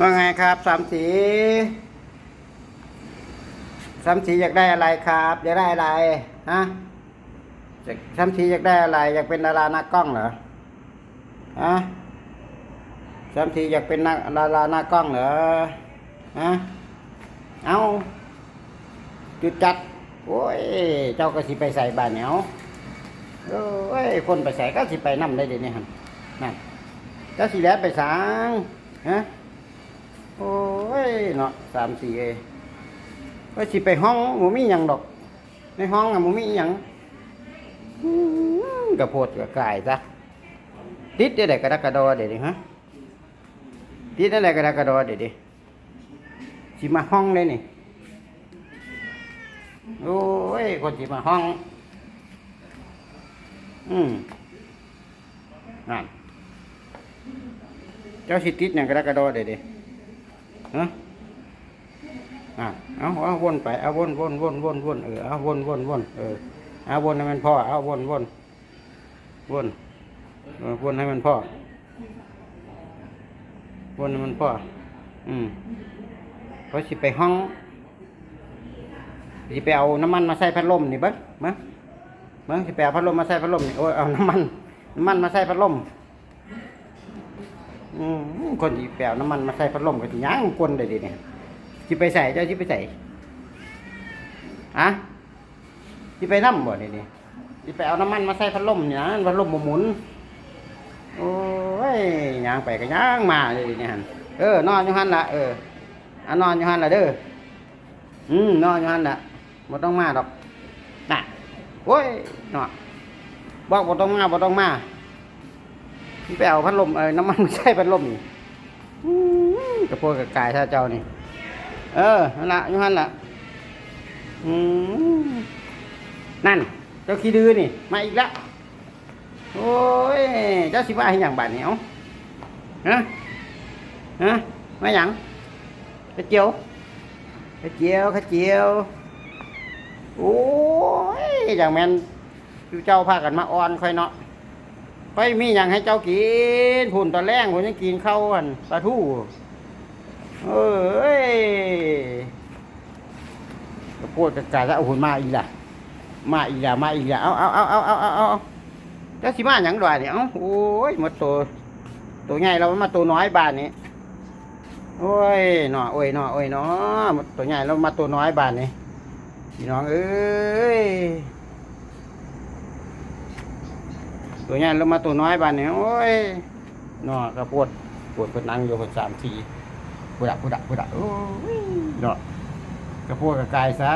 ว่าไงครับสามสีสามสีอยากได้อะไรครับอยากได้อะไรฮะสามสีอยากได้อะไร อยากเป็นดาราหน้ากล้องเหรอฮะสามสีอยากเป็นนักดาราหน้ากล้องเหรอฮะเอาจุดจัดโอ้ยเจ้าก็สิไปใส่บานเหนียวโอ้ยคนไปใส่ก็สิไปนํได้เดี๋ยวนี้ฮะนั่นเจ้าสิแล้วไปสางฮะ เนาะสามสี่เอว่าสิไปห้องหมูมีหยังดอก ในห้องอะหมูมีหยังกระโพดกระกายซะติดได้กระดักกระดอเดี๋ยวนี้ฮะติดได้กระดักกระดอเดี๋ยวนี้สิมาห้องเลยนี่โอ้ยคนสิมาห้อง อืมนั่นเจ้าสิติดเนี่ยกระดักกระดอเดี๋ยวนี้ฮะ อะเอาเอาวนไปเอาวนวนวนวนวนเออเอาวนวนวนเออเอาวนให้มันพ่อเอาวนวนวนเออวนให้มันพ่อวนให้มันพ่ออืมเขาสิไปห้องสิไปเอาน้ำมันมาใส่พัดลมนี่บิ้งเบิ้งเบิ้งสิไปเอาพัดลมมาใส่พัดลมนี่โอ้ยเอาน้ำมันน้ำมันมาใส่พัดลมอืมคนที่แปลวน้ำมันมาใส่พัดลมก็ย่างกวนได้ดิเนี่ย สิไปใส่เจ้าสิไปใส่อะสิไปน้ำบ่นี่นี่สิไปเอาน้ำมันมาใส่พัดลมเนี่ยพัดลมหมุนโอ้ยย่างไปก็ย่างมาเลยนี่ยฮันเออนอนอยู่หันละเอออะนอนอยู่หันละเด้ออืมนอนอยู่หันละบ่ต้องมาดอกน่ะโอ้ยเนาะบอกบ่ต้องมาบ่ต้องมาพี่ไปเอาพัดลมเออน้ำมันม่ใช่พัดลมนี่กระโปรงกระกายท่าเจ้านี่ เออนั่นละอยูหันละอืมนั่น เจ้าขี้ดื้อนี่ มาอีกแล้วโอ้ย เจ้าสิว่าให้อย่างบาดเหนียวฮะฮะมาอย่างข้าเจียวข้าเจียวข้าเจียวโอ้ยอย่างแมนอยู่เจ้าพากันมาออนค่อยเนาะไปมีอย่างให้เจ้ากินผุนตอนแรกผมยังกินข้าวอันปลาทูเอ้ย กระโปดกระจาแล้วเอาหุ่นมาอีกละมาอีกละมาอีกละเอาเอาเอาเอาเอาเอาเอาเจ้าสิมาอย่างดอยเนี่ยเอาโอ้ยมดตัวตัวใหญ่เรามาตัวน้อยบานนี้โอ้ยหนอโอ้ยหนอโอ้ยหนอตัวใหญ่เรามาตัวน้อยบานนี้พี่น้องเอ้ยตัวใหญ่ลงมาตัวน้อยบานนี้โอ้ยหนอกระปวดปวดปวดนั่งอยู่คนสามทีปวดปวดปวดโอ้ยเนาะ กระปวดกระกายซะ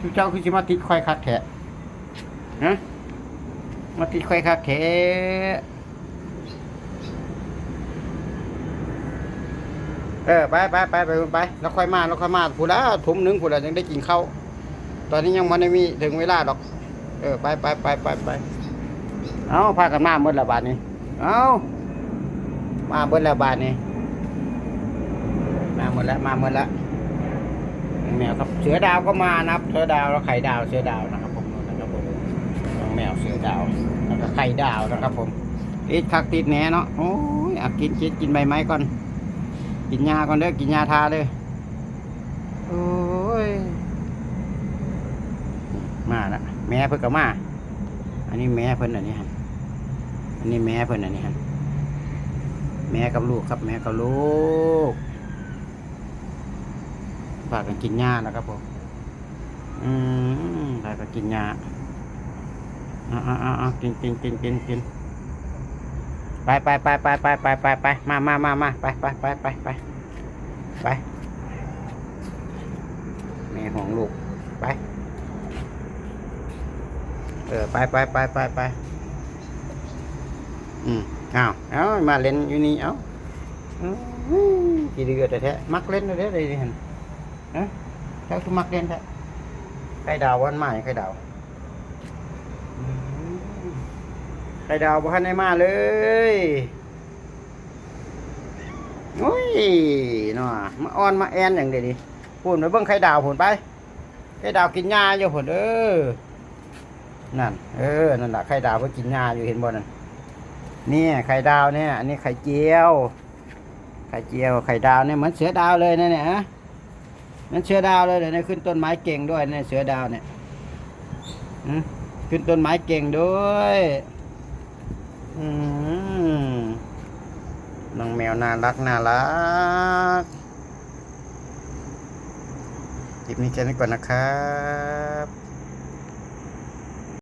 ทุกเจ้าคือจะมาติดควายคักแขะฮะมาติดควายคักแขะเออไปไปไปไปไปแล้วค่อยมาแล้วค่อยมาผู้ละทุ่มหนึ่งผู้ละยังได้กินข้าวตอนนี้ยังมันไม่มีถึงเวลาดอก เออไปไปไปไปไปเอาพากันมาเมื่อละบาทนี้เอามาเมื่อละบาทนี้ มาหมดแล้วมาหมดแล้วแมวครับ เสือดาวก็มานะครับเสือดาวแล้วไข่ดาวเสือดาวนะครับผมนะครับผมน้องแมวเสือดาวแล้วก็ไข่ดาวนะครับผมติดคักติดแหนเนาะโอ้ยอะกินกินกินใบไม้ก่อน กินยาก่อนเด้อกินยาทาเด้อโอ้ยมาละแม่เพิ่นก็มา อันนี้แม่เพิ่นอันนี้ฮะอันนี้แม่เพิ่นอันนี้ฮะแม่กับลูกครับแม่กับลูก ฝากันกินหญ้านะครับผม อืมฝากกันกินหญ้าอ่าอ่าอ่ากินกินกินกินกินไปไปไปไปไปไปไปไปมามามามาไปไปไปไปไปไปแม่ของลูกไป เออไปไปไปไปไปอืมอ้าวเอ้ามาเล่นอยู่นี่เอาอื้อกี่เดือดแต่แท้มักเล่นเลยเด้อเลยเห็น ฮะเจ้าคือมักเล่นแท้ไข่ดาววันใหม่ไข่ดาวอืมไข่ดาวบ้านได้มาเลยโอ้ยเนาะมาออนมาแอนอย่างเดียวดิพูนไปเบิ่งไข่ดาวผลไป ไข่ดาวกินหญ้าอยู่ผลเออ นั่น เออ นั่นแหละไข่ดาวเพื่อกินงาอยู่เห็นบ่นั่นนี่ไข่ดาวเนี่ย อันนี้ไข่เจียวข่เจียว ไข่ดาวเนี่ยเหมือนเสือดาวเลยนะเนี่ยฮะ นั่นเสือดาวเลยเดี๋ยวในขึ้นต้นไม้เก่งด้วยเนี่ยเสือดาวเนี่ยขึ้นต้นไม้เก่งด้วยน้องแมวน่ารักน่ารักคลิปนี้แค่นี้ก่อนนะครับ